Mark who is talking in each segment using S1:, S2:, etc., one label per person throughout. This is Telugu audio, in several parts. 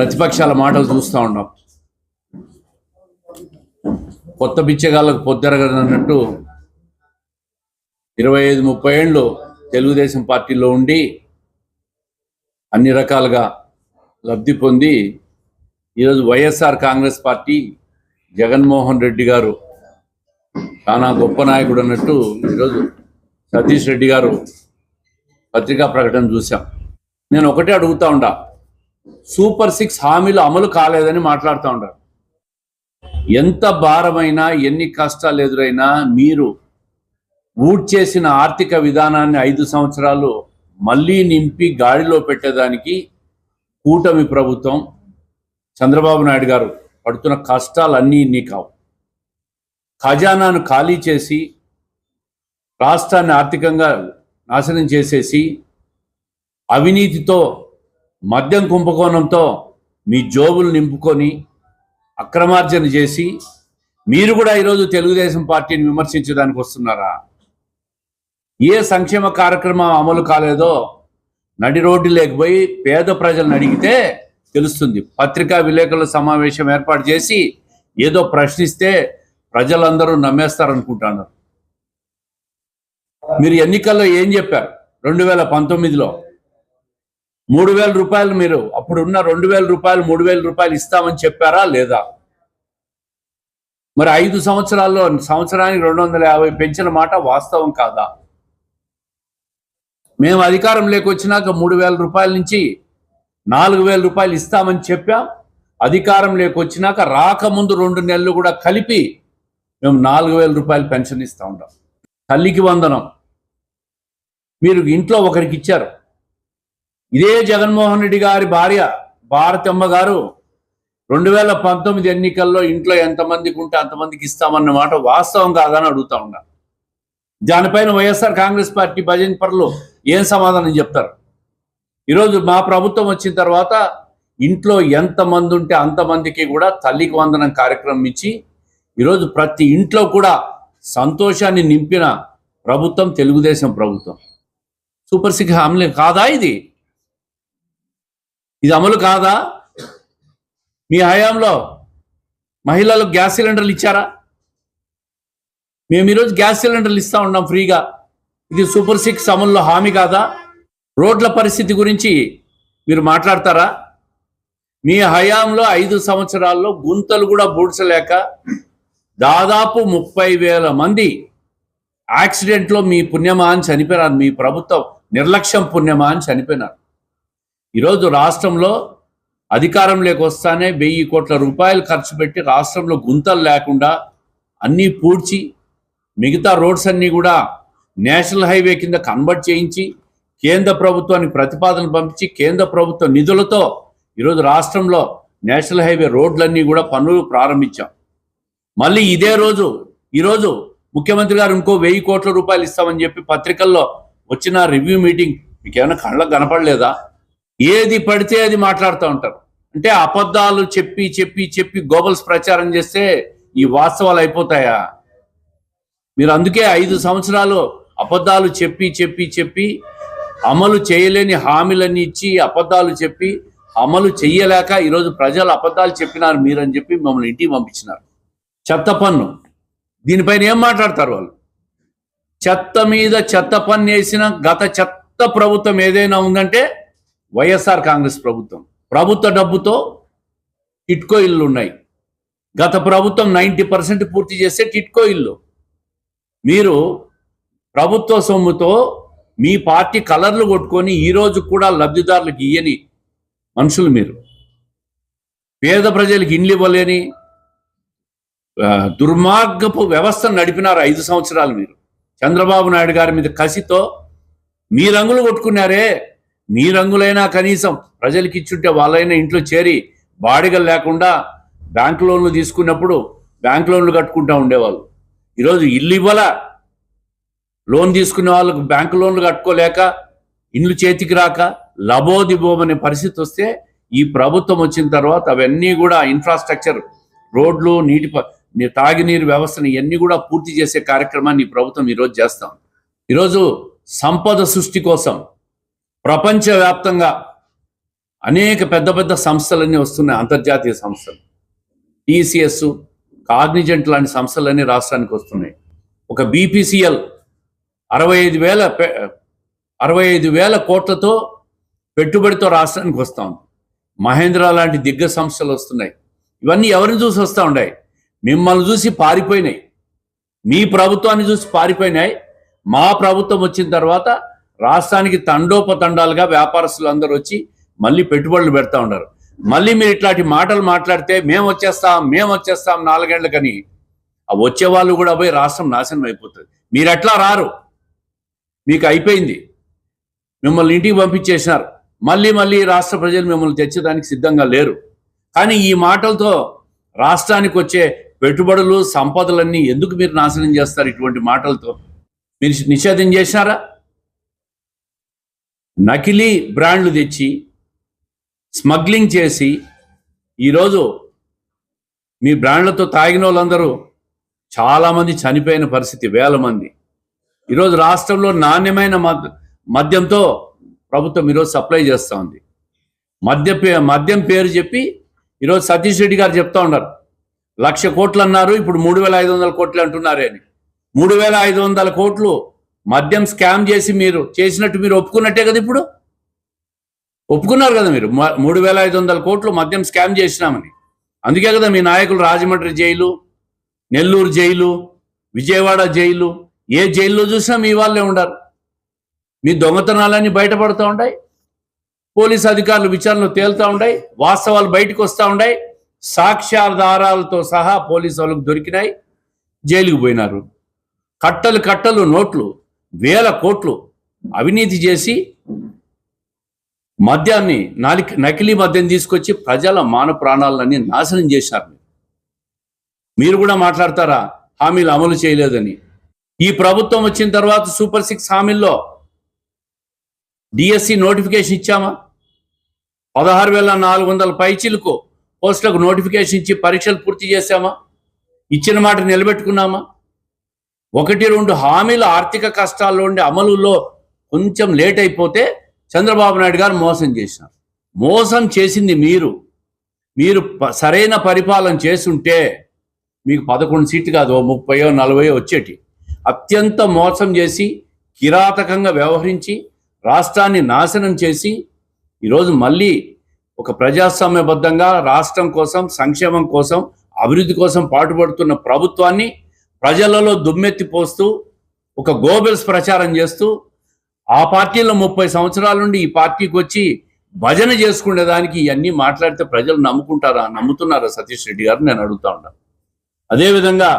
S1: ప్రతిపక్షాల మాటలు చూస్తూ ఉన్నాం. కొత్త బిచ్చగాళ్ళకు పొద్దరగదన్నట్టు ఇరవై ఐదు ముప్పై ఏళ్ళు తెలుగుదేశం పార్టీలో ఉండి అన్ని రకాలుగా లబ్ధి పొంది ఈరోజు వైఎస్ఆర్ కాంగ్రెస్ పార్టీ జగన్మోహన్ రెడ్డి గారు చాలా గొప్ప నాయకుడు అన్నట్టు ఈరోజు సతీష్ రెడ్డి గారు పత్రికా ప్రకటన చూశాం. నేను ఒకటే అడుగుతా ఉండా సూపర్ సిక్స్ హామీలు అమలు కాలేదని మాట్లాడుతూ ఉంటారు ఎంత భారమైనా ఎన్ని కష్టాలు ఎదురైనా మీరు ఊడ్ చేసిన ఆర్థిక విధానాన్ని ఐదు సంవత్సరాలు మళ్ళీ నింపి గాడిలో పెట్టేదానికి కూటమి ప్రభుత్వం చంద్రబాబు నాయుడు గారు పడుతున్న కష్టాలన్నీ ఇన్ని కావు. ఖజానాను ఖాళీ చేసి రాష్ట్రాన్ని ఆర్థికంగా నాశనం చేసేసి అవినీతితో మద్యం కుంభకోణంతో మీ జోబులు నింపుకొని అక్రమార్జన చేసి మీరు కూడా ఈరోజు తెలుగుదేశం పార్టీని విమర్శించడానికి వస్తున్నారా? ఏ సంక్షేమ కార్యక్రమం అమలు కాలేదో నడి రోడ్డు లేకపోయి పేద ప్రజలను అడిగితే తెలుస్తుంది. పత్రికా విలేకరుల సమావేశం ఏర్పాటు చేసి ఏదో ప్రశ్నిస్తే ప్రజలందరూ నమ్మేస్తారనుకుంటున్నారు. మీరు ఎన్నికల్లో ఏం చెప్పారు? రెండు వేల పంతొమ్మిదిలో మూడు వేల రూపాయలు మీరు అప్పుడున్న రెండు వేల రూపాయలు మూడు వేల రూపాయలు ఇస్తామని చెప్పారా లేదా? మరి ఐదు సంవత్సరాల్లో సంవత్సరానికి రెండు వందల యాభై పెంచిన మాట వాస్తవం కాదా? మేము అధికారం లేకొచ్చినాక మూడు వేల రూపాయల నుంచి నాలుగు వేల రూపాయలు ఇస్తామని చెప్పాం. అధికారం లేకొచ్చినాక రాకముందు రెండు నెలలు కూడా కలిపి మేము నాలుగు వేల రూపాయలు పెన్షన్ ఇస్తా ఉంటాం తల్లికి వందనం. మీరు ఇంట్లో ఒకరికి ఇచ్చారు. ఇదే జగన్మోహన్ రెడ్డి గారి భార్య భారతమ్మ గారు రెండు వేల పంతొమ్మిది ఎన్నికల్లో ఇంట్లో ఎంతమందికి ఉంటే అంతమందికి ఇస్తామన్న మాట వాస్తవం కాదని అడుగుతా ఉన్నా. దానిపైన వైఎస్ఆర్ కాంగ్రెస్ పార్టీ భజన్ పరులు ఏం సమాధానం చెప్తారు? ఈరోజు మా ప్రభుత్వం వచ్చిన తర్వాత ఇంట్లో ఎంతమంది ఉంటే అంతమందికి కూడా తల్లికి వందనం కార్యక్రమం ఇచ్చి ఈరోజు ప్రతి ఇంట్లో కూడా సంతోషాన్ని నింపిన ప్రభుత్వం తెలుగుదేశం ప్రభుత్వం. సూపర్ సిక్స్ హామీ కాదా ఇది? ఇది అమలు కాదా? మీ హయాంలో మహిళలకు గ్యాస్ సిలిండర్లు ఇచ్చారా? మేము ఈరోజు గ్యాస్ సిలిండర్లు ఇస్తా ఉన్నాం ఫ్రీగా. ఇది సూపర్ సిక్స్ అమల్లో హామీ కాదా? రోడ్ల పరిస్థితి గురించి మీరు మాట్లాడతారా? మీ హయాంలో ఐదు సంవత్సరాల్లో గుంతలు కూడా బూడ్చలేక దాదాపు ముప్పై వేల మంది యాక్సిడెంట్లో మీ పుణ్యమా అని చనిపోయినారు. మీ ప్రభుత్వం నిర్లక్ష్యం పుణ్యమా అని చనిపోయినారు. ఈరోజు రాష్ట్రంలో అధికారం లేకొస్తానే వెయ్యి కోట్ల రూపాయలు ఖర్చు పెట్టి రాష్ట్రంలో గుంతలు లేకుండా అన్నీ పూడ్చి మిగతా రోడ్స్ అన్నీ కూడా నేషనల్ హైవే కింద కన్వర్ట్ చేయించి కేంద్ర ప్రభుత్వానికి ప్రతిపాదనలు పంపించి కేంద్ర ప్రభుత్వ నిధులతో ఈరోజు రాష్ట్రంలో నేషనల్ హైవే రోడ్లన్నీ కూడా పనులు ప్రారంభించాం. మళ్ళీ ఇదే రోజు ఈరోజు ముఖ్యమంత్రి గారు ఇంకో వెయ్యి కోట్ల రూపాయలు ఇస్తామని చెప్పి పత్రికల్లో వచ్చిన రివ్యూ మీటింగ్ మీకు ఏమైనా కళ్ళకు కనపడలేదా? ఏది పడితే అది మాట్లాడుతూ ఉంటారు. అంటే అబద్ధాలు చెప్పి చెప్పి చెప్పి గోబల్స్ ప్రచారం చేస్తే ఈ వాస్తవాలు అయిపోతాయా? మీరు అందుకే ఐదు సంవత్సరాలు అబద్ధాలు చెప్పి చెప్పి చెప్పి అమలు చేయలేని హామీలన్నీ ఇచ్చి అబద్ధాలు చెప్పి అమలు చెయ్యలేక ఈరోజు ప్రజలు అబద్ధాలు చెప్పినారు మీరని చెప్పి మమ్మల్ని ఇంటికి పంపించినారు. చెత్త పన్ను. దీనిపైన ఏం మాట్లాడతారు వాళ్ళు? చెత్త మీద చెత్త పన్ను వేసిన గత చెత్త ప్రభుత్వం ఏదైనా ఉందంటే వైఎస్ఆర్ కాంగ్రెస్ ప్రభుత్వం. ప్రభుత్వ డబ్బుతో టిట్కో ఇల్లు ఉన్నాయి. గత ప్రభుత్వం నైంటీ పర్సెంట్ పూర్తి చేస్తే టిట్కో ఇల్లు. మీరు ప్రభుత్వ సొమ్ముతో మీ పార్టీ కలర్లు కొట్టుకొని ఈరోజు కూడా లబ్ధిదారులకు ఇయ్యని మనుషులు మీరు. పేద ప్రజలకు ఇండ్లు ఇవ్వలేని దుర్మార్గపు వ్యవస్థను నడిపినారు ఐదు సంవత్సరాలు మీరు. చంద్రబాబు నాయుడు గారి మీద కసితో మీ రంగులు కొట్టుకున్నారే. మీ రంగులైనా కనీసం ప్రజలకి ఇచ్చుంటే వాళ్ళైనా ఇంట్లో చేరి బాడిగలు లేకుండా బ్యాంక్ లోన్లు తీసుకున్నప్పుడు బ్యాంక్ లోన్లు కట్టుకుంటా ఉండేవాళ్ళు. ఈరోజు ఇల్లు ఇవ్వాల? లోన్ తీసుకునే వాళ్ళకు బ్యాంక్ లోన్లు కట్టుకోలేక ఇండ్లు చేతికి రాక లబోదిబోమనే పరిస్థితి వస్తే ఈ ప్రభుత్వం వచ్చిన తర్వాత అవన్నీ కూడా ఇన్ఫ్రాస్ట్రక్చర్ రోడ్లు నీటి ప- వ్యవస్థను ఇవన్నీ కూడా పూర్తి చేసే కార్యక్రమాన్ని ఈ ప్రభుత్వం ఈరోజు చేస్తాం. ఈరోజు సంపద సృష్టి కోసం ప్రపంచవ్యాప్తంగా అనేక పెద్ద పెద్ద సంస్థలన్నీ వస్తున్నాయి అంతర్జాతీయ సంస్థలు. టీసీఎస్ కాగ్నిజెంట్ లాంటి సంస్థలన్నీ రాష్ట్రానికి వస్తున్నాయి. ఒక బీపీసీఎల్ అరవై ఐదు వేల పె- అరవై ఐదు వేల కోట్లతో పెట్టుబడితో రాష్ట్రానికి వస్తాం మహేంద్ర లాంటి దిగ్గ సంస్థలు వస్తున్నాయి. ఇవన్నీ ఎవరిని చూసి వస్తూ ఉన్నాయి మిమ్మల్ని చూసి పారిపోయినాయి. మీ ప్రభుత్వాన్ని చూసి పారిపోయినాయి. మా ప్రభుత్వం వచ్చిన తర్వాత రాష్ట్రానికి తండోపతండాలుగా వ్యాపారస్తులు అందరూ వచ్చి మళ్ళీ పెట్టుబడులు పెడతా ఉన్నారు. మళ్ళీ మీరు ఇట్లాంటి మాటలు మాట్లాడితే మేము వచ్చేస్తాం మేము వచ్చేస్తాం నాలుగేళ్ళకని ఆ వచ్చే వాళ్ళు కూడా పోయి రాష్ట్రం నాశనం అయిపోతుంది. మీరు ఎట్లా రారు? మీకు అయిపోయింది. మిమ్మల్ని ఇంటికి పంపించేసినారు. మళ్ళీ మళ్ళీ రాష్ట్ర ప్రజలు మిమ్మల్ని తెచ్చేదానికి సిద్ధంగా లేరు. కానీ ఈ మాటలతో రాష్ట్రానికి వచ్చే పెట్టుబడులు సంపదలన్నీ ఎందుకు మీరు నాశనం చేస్తారు ఇటువంటి మాటలతో? మీరు నిషేధం చేసినారా? నకిలీ బ్రాండ్లు తెచ్చి స్మగ్లింగ్ చేసి ఈరోజు మీ బ్రాండ్లతో తాగిన వాళ్ళందరూ చాలామంది చనిపోయిన పరిస్థితి వేల మంది. ఈరోజు రాష్ట్రంలో నాణ్యమైన మద్ మద్యంతో ప్రభుత్వం ఈరోజు సప్లై చేస్తూ ఉంది. మద్య పే- మద్యం పేరు చెప్పి ఈరోజు సతీష్ రెడ్డి గారు చెప్తా ఉన్నారు. లక్ష కోట్లు అన్నారు ఇప్పుడు మూడు వేల ఐదు వందల కోట్లు అంటున్నారే అని. మూడు వేల ఐదు వందల కోట్లు మద్యం స్కామ్ చేసి మీరు చేసినట్టు మీరు ఒప్పుకున్నట్టే కదా ఇప్పుడు? ఒప్పుకున్నారు కదా మీరు? మూడు వేల ఐదు వందల కోట్లు మద్యం స్కామ్ చేసినామని. అందుకే కదా మీ నాయకులు Rajahmundry jail Nellore jail Vijayawada jail ఏ జైల్లో చూసినా మీ వాళ్ళే ఉండరు. మీ దొంగతనాలన్నీ బయటపడుతూ ఉంటాయి పోలీస్ అధికారులు విచారణలో తేలుతూ ఉంటాయి వాస్తవాలు బయటకు వస్తూ ఉంటాయి సాక్ష్యాధారాలతో సహా పోలీసు వాళ్ళకు దొరికినాయి. జైలుకు పోయినారు. కట్టలు కట్టలు నోట్లు వేల కోట్లు అవినీతి చేసి మద్యాన్ని నాలిక నకిలీ మద్యం తీసుకొచ్చి ప్రజల మాన ప్రాణాలన్నీ నాశనం చేశారు. మీరు. కూడా మాట్లాడతారా? హామీలు అమలు చేయలేదని. ఈ ప్రభుత్వం వచ్చిన తర్వాత సూపర్ సిక్స్ హామీల్లో డిఎస్సి నోటిఫికేషన్ ఇచ్చామా? పదహారు వేల నాలుగు వందల పైచీలకు పోస్టులకు నోటిఫికేషన్ ఇచ్చి పరీక్షలు పూర్తి చేశామా? ఇచ్చిన మాట నిలబెట్టుకున్నామా? ఒకటి రెండు హామీల ఆర్థిక కష్టాల్లో ఉండే అమలులో కొంచెం లేట్ అయిపోతే చంద్రబాబు నాయుడు గారు మోసం చేసినారు. మోసం చేసింది మీరు. మీరు సరైన పరిపాలన చేసుంటే మీకు పదకొండు సీట్లు కాదు ముప్పయో నలభయో వచ్చేటి. అత్యంత మోసం చేసి కిరాతకంగా వ్యవహరించి రాష్ట్రాన్ని నాశనం చేసి ఈరోజు మళ్ళీ ఒక ప్రజాస్వామ్యబద్ధంగా రాష్ట్రం కోసం సంక్షేమం కోసం అభివృద్ధి కోసం పాటుపడుతున్న ప్రభుత్వాన్ని ప్రజలలో దుమ్మెత్తి పోస్తూ ఒక గోబెల్స్ ప్రచారం చేస్తూ ఆ పార్టీలో ముప్పై సంవత్సరాల నుండి ఈ పార్టీకి వచ్చి భజన చేసుకునే దానికి ఇవన్నీ మాట్లాడితే ప్రజలు నమ్ముకుంటారా నమ్ముతున్నారా సతీష్ రెడ్డి గారు? నేను అడుగుతా ఉన్నాను అదేవిధంగా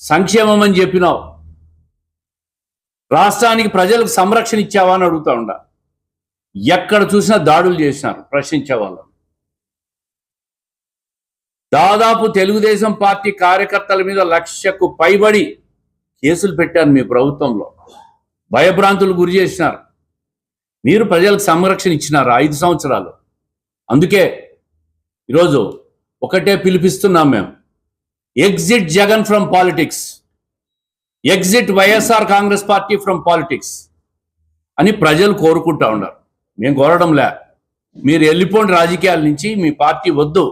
S1: సంక్షేమం అని చెప్పినావు. రాష్ట్రానికి ప్రజలకు సంరక్షణ ఇచ్చావా అని అడుగుతా ఉండా ఎక్కడ చూసినా దాడులు చేసినారు ప్రశ్నించే వాళ్ళు దాదాపు తెలుగుదేశం పార్టీ కార్యకర్తల మీద లక్షకు పైబడి కేసులు పెట్టారు మీ ప్రభుత్వంలో. భయభ్రాంతులు గురి చేసినారు. మీరు ప్రజలకు సంరక్షణ ఇచ్చినారు ఐదు సంవత్సరాలు? అందుకే ఈరోజు ఒకటే పిలిపిస్తున్నాం మేము. Exit Jagan from politics exit YSR Congress Party from politics అని ప్రజలు కోరుకుంటా ఉన్నారు. మేము కోరడంలే. మీరు వెళ్ళిపోండి రాజకీయాల నుంచి మీ పార్టీ వద్దు.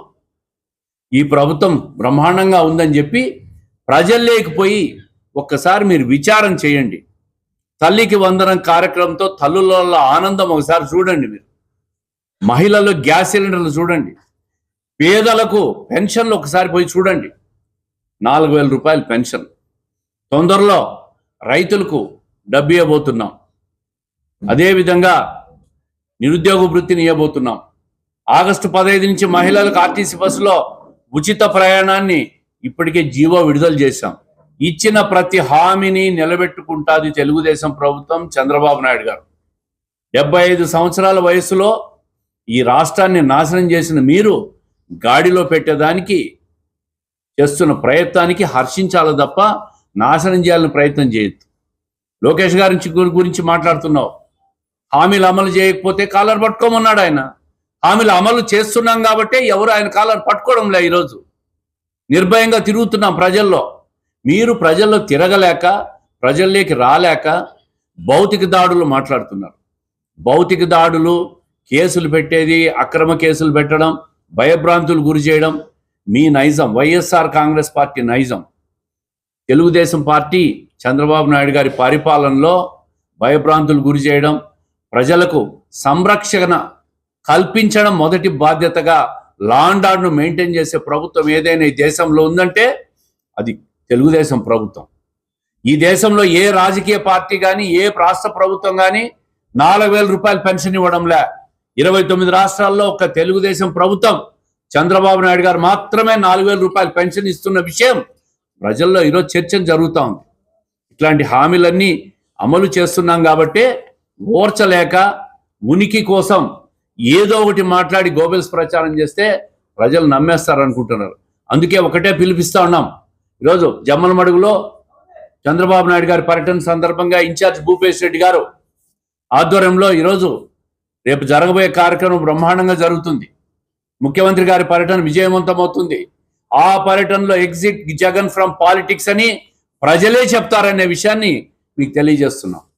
S1: ఈ ప్రభుత్వం బ్రహ్మాండంగా ఉందని చెప్పి ప్రజల్లోకి పోయి ఒక్కసారి మీరు విచారం చేయండి. తల్లికి వందనం కార్యక్రమంతో తల్లుల ఆనందం ఒకసారి చూడండి మీరు. మహిళలు గ్యాస్ సిలిండర్లు చూడండి. పేదలకు పెన్షన్లు ఒకసారి పోయి చూడండి. నాలుగు వేల రూపాయల పెన్షన్. తొందరలో రైతులకు డబ్బు ఇవ్వబోతున్నాం. అదేవిధంగా నిరుద్యోగ వృత్తిని ఇవ్వబోతున్నాం. ఆగస్టు పదహైదు నుంచి మహిళలకు ఆర్టీసీ బస్సులో ఉచిత ప్రయాణాన్ని ఇప్పటికే జీవో విడుదల చేశాం. ఇచ్చిన ప్రతి హామీని నిలబెట్టుకుంటాది తెలుగుదేశం ప్రభుత్వం చంద్రబాబు నాయుడు గారు. డెబ్బై ఐదు సంవత్సరాల వయసులో ఈ రాష్ట్రాన్ని నాశనం చేసిన మీరు గాడిలో పెట్టేదానికి చేస్తున్న ప్రయత్నానికి హర్షించాలి తప్ప నాశనం చేయాలని ప్రయత్నం చేయొద్దు. లోకేష్ గారి గురించి మాట్లాడుతున్నావు. హామీలు అమలు చేయకపోతే కాలర్ పట్టుకోమన్నాడు ఆయన. హామీలు అమలు చేస్తున్నాం కాబట్టే ఎవరు ఆయన కాలర్ పట్టుకోవడంలే ఈరోజు. నిర్భయంగా తిరుగుతున్నాం ప్రజల్లో. మీరు ప్రజల్లో తిరగలేక ప్రజల్లోకి రాలేక భౌతిక దాడులు మాట్లాడుతున్నారు. భౌతిక దాడులు కేసులు పెట్టేది అక్రమ కేసులు పెట్టడం భయభ్రాంతులు గురి చేయడం మీ నైజం వైఎస్ఆర్ కాంగ్రెస్ పార్టీ నైజం. తెలుగుదేశం పార్టీ చంద్రబాబు నాయుడు గారి పరిపాలనలో భయభ్రాంతులు గురి చేయడం ప్రజలకు సంరక్షణ కల్పించడం మొదటి బాధ్యతగా లా అండ్ ఆర్డర్ను మెయింటైన్ చేసే ప్రభుత్వం ఏదైనా ఈ దేశంలో ఉందంటే అది తెలుగుదేశం ప్రభుత్వం. ఈ దేశంలో ఏ రాజకీయ పార్టీ కానీ ఏ రాష్ట్ర ప్రభుత్వం కానీ నాలుగు వేల రూపాయలు పెన్షన్ ఇవ్వడంలే. ఇరవై తొమ్మిది రాష్ట్రాల్లో ఒక తెలుగుదేశం ప్రభుత్వం చంద్రబాబు నాయుడు గారు మాత్రమే నాలుగు వేల రూపాయలు పెన్షన్ ఇస్తున్న విషయం ప్రజల్లో ఈరోజు చర్చ జరుగుతూ ఉంది. ఇట్లాంటి హామీలన్నీ అమలు చేస్తున్నాం కాబట్టి ఓర్చలేక ఉనికి కోసం ఏదో ఒకటి మాట్లాడి గోబెల్స్ ప్రచారం చేస్తే ప్రజలు నమ్మేస్తారు అనుకుంటున్నారు అందుకే ఒకటే పిలిపిస్తా ఉన్నాం. ఈరోజు జమ్మలమడుగులో చంద్రబాబు నాయుడు గారి పర్యటన సందర్భంగా ఇన్ఛార్జ్ భూపేష్ రెడ్డి గారు ఆధ్వర్యంలో ఈరోజు రేపు జరగబోయే కార్యక్రమం బ్రహ్మాండంగా జరుగుతుంది. ముఖ్యమంత్రి గారి పర్యటన విజయవంతం అవుతుంది. ఆ పర్యటనలో ఎగ్జిట్ జగన్ ఫ్రమ్ పాలిటిక్స్ అని ప్రజలే చెప్తారనే విషయాన్ని మీకు తెలియజేస్తున్నాం.